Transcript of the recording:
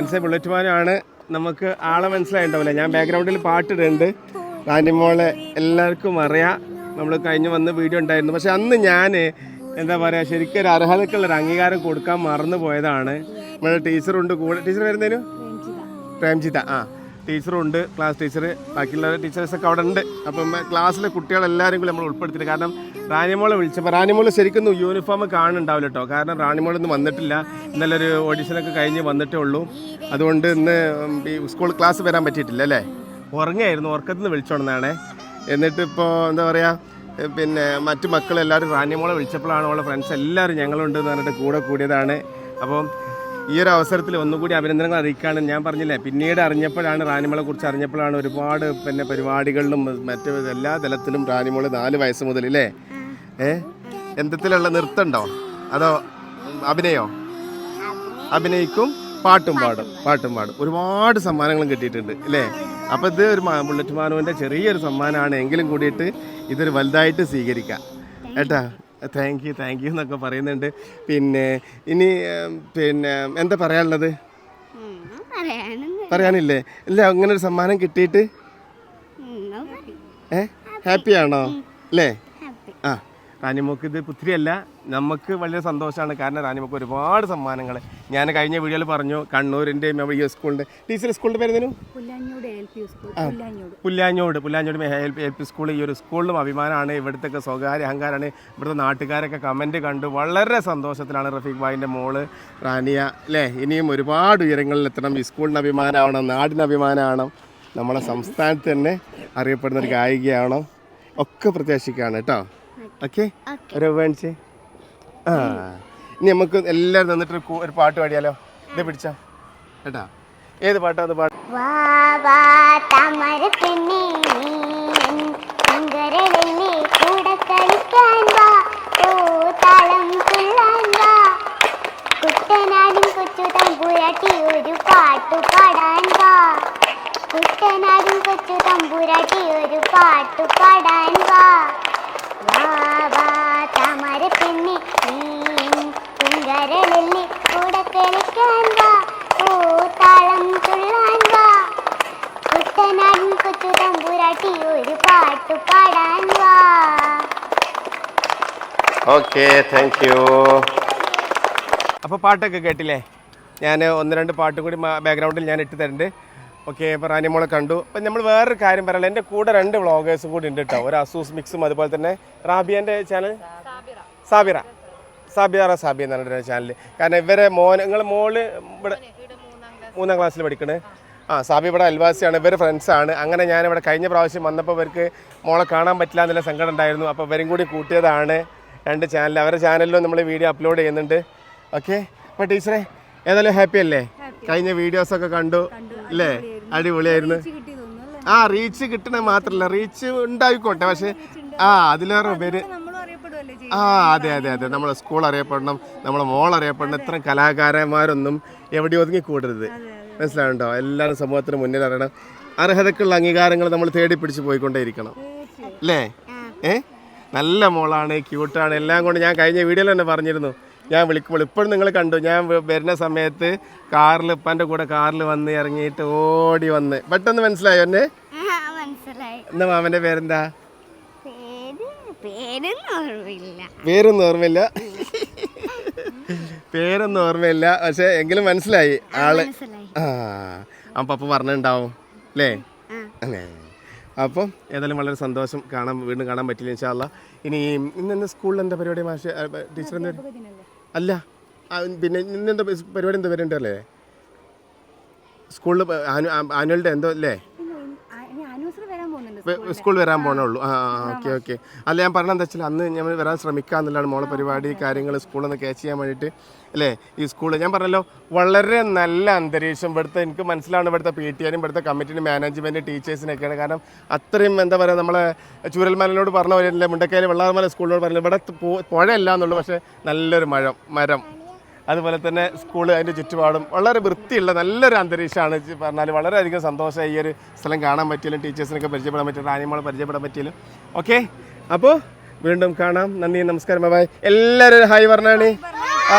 ഫ്രണ്ട്സെ ബുള്ളറ്റ്മാനാണ്. നമുക്ക് ആളെ മനസ്സിലായിട്ടുണ്ടാവില്ല. ഞാൻ ബാക്ക്ഗ്രൗണ്ടിൽ പാട്ടിടുന്നുണ്ട്. മോളെ എല്ലാവർക്കും അറിയാം. നമ്മൾ കഴിഞ്ഞ് വന്ന് വീഡിയോ ഉണ്ടായിരുന്നു. പക്ഷെ അന്ന് ഞാൻ എന്താ പറയുക ശരിക്കും ഒരു അർഹതക്കുള്ള ഒരു അംഗീകാരം കൊടുക്കാൻ മറന്നു പോയതാണ് നമ്മുടെ ടീച്ചറുണ്ട് കൂടെ. ടീച്ചർ വരുന്നതിന് പ്രേംജിത. ആ. ടീച്ചറുണ്ട് ക്ലാസ് ടീച്ചർ ബാക്കിയുള്ള ടീച്ചേഴ്സൊക്കെ അവിടെ ഉണ്ട് അപ്പം ക്ലാസ്സിലെ കുട്ടികളെല്ലാവരും കൂടി നമ്മൾ ഉൾപ്പെടുത്തിയിട്ട് കാരണം റാണിമോളെ വിളിച്ചപ്പോൾ റാണിമോൾ ശരിക്കും യൂണിഫോം കാണുന്നുണ്ടാവില്ല കേട്ടോ കാരണം റാണിമോളൊന്നും വന്നിട്ടില്ല. ഇന്നലെ ഓഡീഷനൊക്കെ കഴിഞ്ഞ് വന്നിട്ടേ ഉള്ളൂ. അതുകൊണ്ട് ഇന്ന് സ്കൂൾ ക്ലാസ് വരാൻ പറ്റിയിട്ടില്ല അല്ലേ? ഉറങ്ങായിരുന്നു ഉറക്കത്തിൽ നിന്ന് വിളിച്ചോണ്ടെന്നാണേ എന്നിട്ട് ഇപ്പോൾ എന്താ പറയുക പിന്നെ മറ്റു മക്കളെല്ലാവരും റാണിമോളെ വിളിച്ചപ്പോഴാണ് അവളെ ഫ്രണ്ട്സ് എല്ലാവരും ഞങ്ങളുണ്ട് എന്ന് പറഞ്ഞിട്ട് കൂടെ കൂടിയതാണ്. അപ്പം ഈ ഒരു അവസരത്തിൽ ഒന്നുകൂടി അഭിനന്ദനങ്ങൾ അറിയിക്കുകയാണ് ഞാൻ പറഞ്ഞില്ലേ പിന്നീട് അറിഞ്ഞപ്പോഴാണ് റാനിമളെ കുറിച്ച് അറിഞ്ഞപ്പോഴാണ് ഒരുപാട് പിന്നെ പരിപാടികളിലും മറ്റു എല്ലാ തലത്തിലും റാനിമോൾ നാല് വയസ്സ് മുതൽ അല്ലേ ഏ? എന്തത്തിലുള്ള നൃത്തമുണ്ടോ അതോ അഭിനയോ? അഭിനയിക്കും പാട്ടും പാടും പാട്ടും പാടും. ഒരുപാട് സമ്മാനങ്ങളും കിട്ടിയിട്ടുണ്ട് അല്ലേ അപ്പോൾ ഇത് ഒരു ബുള്ളറ്റ് മാനുവിന്റെ ചെറിയൊരു സമ്മാനമാണ്. എങ്കിലും കൂടിയിട്ട് ഇതൊരു വലുതായിട്ട് സ്വീകരിക്കാം. ഏട്ടാ താങ്ക് യു താങ്ക് യു എന്നൊക്കെ പറയുന്നുണ്ട്. പിന്നെ ഇനി പിന്നെ എന്താ പറയാനുള്ളത്? പറയാനില്ലേ? ഇല്ല അങ്ങനെ ഒരു സമ്മാനം കിട്ടിയിട്ട്? ഏ? ഹാപ്പി ആണോ അല്ലേ? റാനിമോക്ക് ഇത് പുത്രിയല്ല. നമുക്ക് വളരെ സന്തോഷമാണ്. കാരണം റാനിമോക്ക് ഒരുപാട് സമ്മാനങ്ങൾ. ഞാൻ കഴിഞ്ഞ വീഡിയോയിൽ പറഞ്ഞു കണ്ണൂരിന്റെ ഈ സ്കൂളിന്റെ ടീച്ചർ സ്കൂളിന്റെ പേര് Pullanjood Pullanjood. L P L P school ഈ ഒരു സ്കൂളിലും അഭിമാനമാണ്. ഇവിടുത്തെ സ്വകാര്യ അഹങ്കാരമാണ്. ഇവിടുത്തെ നാട്ടുകാരൊക്കെ കമന്റ് കണ്ടു. വളരെ സന്തോഷത്തിലാണ് റഫീഖ് ഭായിന്റെ മോൾ റാനിയ അല്ലേ? ഇനിയും ഒരുപാട് ഉയരങ്ങളിൽ എത്തണം. ഈ സ്കൂളിന് അഭിമാനമാവണം നാടിന് അഭിമാനമാവണം. നമ്മളെ സംസ്ഥാനത്ത് തന്നെ അറിയപ്പെടുന്ന ഒരു ഗായികയാവണം. ഒക്കെ പ്രത്യാശിക്കുകയാണ് കേട്ടോ. ഓക്കെ. ഒരു വേണിച്ച് ആ. ഇനി നമുക്ക് എല്ലാവരും നിന്നിട്ട് ഒരു കൂ- ഒരു പാട്ട് പാടിയാലോ? ഇത് പിടിച്ചോ. കേട്ടാ? ഏത് പാട്ടാ അത് പാട്ട് വാ വാ താമര പെണ്ണേ സുന്ദരളിലെ കൂടെ കളിക്കാൻ വാ ഓ താളം വാ. കുട്ടനാടും കൊച്ചു തമ്പുരാട്ടി ഒരു പാട്ടു പാടാൻ വാ. കുട്ടനാടും കൊച്ചു തമ്പുരാട്ടി ഒരു പാട്ടു പാടാൻ വാ. കൂടെ കളിക്കാൻ വാ തുള്ളാൻ വാ കുട്ടനാടൻ കൊച്ചു തമ്പുരാട്ടി ഒരു പാട്ട് പാടാൻ വാ ഓക്കെ താങ്ക് യു അപ്പോൾ പാട്ടൊക്കെ കേട്ടില്ലേ? ഞാൻ ഒന്ന് രണ്ട് പാട്ടും കൂടി ബാക്ക്ഗ്രൗണ്ടിൽ ഞാൻ ഇട്ട് തരുന്നുണ്ട് ഓക്കെ ഇപ്പോൾ റാനിമോളെ കണ്ടു. അപ്പം നമ്മൾ വേറൊരു കാര്യം പറയാം എന്റെ കൂടെ രണ്ട് വ്ളോഗേഴ്സും കൂടി ഉണ്ട് കേട്ടോ ഒരു അസൂസ് മിക്സും അതുപോലെ തന്നെ റാബിയന്റെ ചാനൽ സാബിറ. സാബിറ സാബി എന്ന് ഇവരുടെ ചാനൽ കാരണം ഇവരെ മോൻ നിങ്ങൾ മോൾ ഇവിടെ മൂന്നാം ക്ലാസ്സിൽ പഠിക്കണേ. ആ സാബി ഇവിടെ അൽവാസിയാണ് ഇവർ ഫ്രണ്ട്സാണ് അങ്ങനെ ഞാൻ ഇവിടെ കഴിഞ്ഞ പ്രാവശ്യം വന്നപ്പോൾ ഇവർക്ക് മോളെ കാണാൻ പറ്റില്ല എന്നുള്ള സങ്കടം ഉണ്ടായിരുന്നു. അപ്പോൾ ഇവരും കൂടി കൂട്ടിയതാണ് രണ്ട് ചാനൽ അവരുടെ ചാനലിലും നമ്മൾ വീഡിയോ അപ്ലോഡ് ചെയ്യുന്നുണ്ട്. ഓക്കെ അപ്പോൾ ടീച്ചറെ ഏതായാലും ഹാപ്പി അല്ലേ? കഴിഞ്ഞ വീഡിയോസൊക്കെ കണ്ടു. അല്ലേ? അടിപൊളിയായിരുന്നു. ആ റീച്ച് കിട്ടണ മാത്രമല്ല റീച്ച് ഉണ്ടായിക്കോട്ടെ. പക്ഷേ ആ അതിലേറെ പേര് നമ്മളും അറിയപ്പെടുമല്ലേ ചെയ്യും ആ അതെ അതെ അതെ. നമ്മളെ സ്കൂൾ അറിയപ്പെടണം നമ്മളെ മോൾ അറിയപ്പെടണം ഇത്തരം കലാകാരന്മാരൊന്നും എവിടെ ഒതുങ്ങി കൂടരുത് മനസ്സിലാവുണ്ടോ? എല്ലാവരും സമൂഹത്തിന് മുന്നിൽ അറിയണം. അർഹതക്കുള്ള അംഗീകാരങ്ങൾ നമ്മൾ തേടി പിടിച്ച് പോയിക്കൊണ്ടേയിരിക്കണം. അല്ലേ? ഏ? നല്ല മോളാണ് ക്യൂട്ടാണ് എല്ലാം കൊണ്ട് ഞാൻ കഴിഞ്ഞ വീഡിയോയിൽ തന്നെ പറഞ്ഞിരുന്നു. ഞാൻ വിളിക്കുമ്പോൾ ഇപ്പോഴും നിങ്ങൾ കണ്ടു. ഞാൻ വരുന്ന സമയത്ത് കാറിൽ ഇപ്പന്റെ കൂടെ കാറിൽ വന്ന് ഇറങ്ങിയിട്ട് ഓടി വന്ന്. പെട്ടെന്ന് മനസ്സിലായോ എന്നെ? എന്നാ മാമന്റെ പേരെന്താ? പേര് പേരൊന്നും ഓർമ്മയില്ല. പേരൊന്നും ഓർമ്മയില്ല. പേരൊന്നും ഓർമ്മയില്ല. പക്ഷെ എങ്കിലും മനസ്സിലായി. ആൾ മനസ്സിലായി. ആ ആ പപ്പ പറഞ്ഞിട്ടുണ്ടാവും. അല്ലേ? അപ്പം ഏതായാലും വളരെ സന്തോഷം കാണാൻ വീണ്ടും കാണാൻ പറ്റില്ല ഇൻഷാല്ല ഇനി ഇന്ന് എന്താ സ്കൂളിൽ എന്താ പരിപാടി മാഷ? ടീച്ചർ എന്താ? അല്ല. പിന്നെ ഇന്ന് എന്താ പരിപാടി എന്താ വരുന്നുണ്ടല്ലേ സ്കൂളിൽ ആനുവൽ ഡേ എന്തോ അല്ലേ? വരാൻ സ്കൂൾ വരാൻ പോണുള്ളൂ ആ ഓക്കെ ഓക്കെ. അല്ല ഞാൻ പറഞ്ഞത് എന്താ വെച്ചാൽ അന്ന് ഞങ്ങൾ വരാൻ ശ്രമിക്കാന്നുള്ളതാണ് മോളെ പരിപാടി കാര്യങ്ങൾ സ്കൂളിൽ നിന്ന് ക്യാച്ച് ചെയ്യാൻ വേണ്ടിയിട്ട്. അല്ലേ? ഈ സ്കൂൾ ഞാൻ പറഞ്ഞല്ലോ വളരെ നല്ല അന്തരീക്ഷം ഇവിടുത്തെ എനിക്ക് മനസ്സിലാണ് ഇവിടുത്തെ പി ടി ആനും ഇവിടുത്തെ കമ്മിറ്റിന്റെ മാനേജ്മെന്റ് ടീച്ചേഴ്സിനൊക്കെയാണ്. കാരണം അത്രയും എന്താ പറയുക നമ്മളെ ചൂരൽമലനോട് പറഞ്ഞ പോലെ മുണ്ടക്കയിൽ വെള്ളാർമല സ്കൂളിനോട് പറഞ്ഞു ഇവിടെ പുഴയല്ല എന്നുള്ളൂ പക്ഷേ നല്ലൊരു മഴ മരം. അതുപോലെ തന്നെ സ്കൂൾ അതിന്റെ ചുറ്റുപാടും വളരെ വൃത്തിയുള്ള നല്ലൊരു അന്തരീക്ഷമാണ് പറഞ്ഞാൽ വളരെയധികം സന്തോഷം ഈ ഒരു സ്ഥലം കാണാൻ പറ്റിയാലും ടീച്ചേഴ്സിനൊക്കെ പരിചയപ്പെടാൻ പറ്റിയാലും ആനിമോളെ പരിചയപ്പെടാൻ പറ്റിയാലും. ഓക്കെ അപ്പോൾ വീണ്ടും കാണാം. നന്ദി നമസ്കാരം. ബൈ എല്ലാവരും ഹായ് പറഞ്ഞാണ് ആ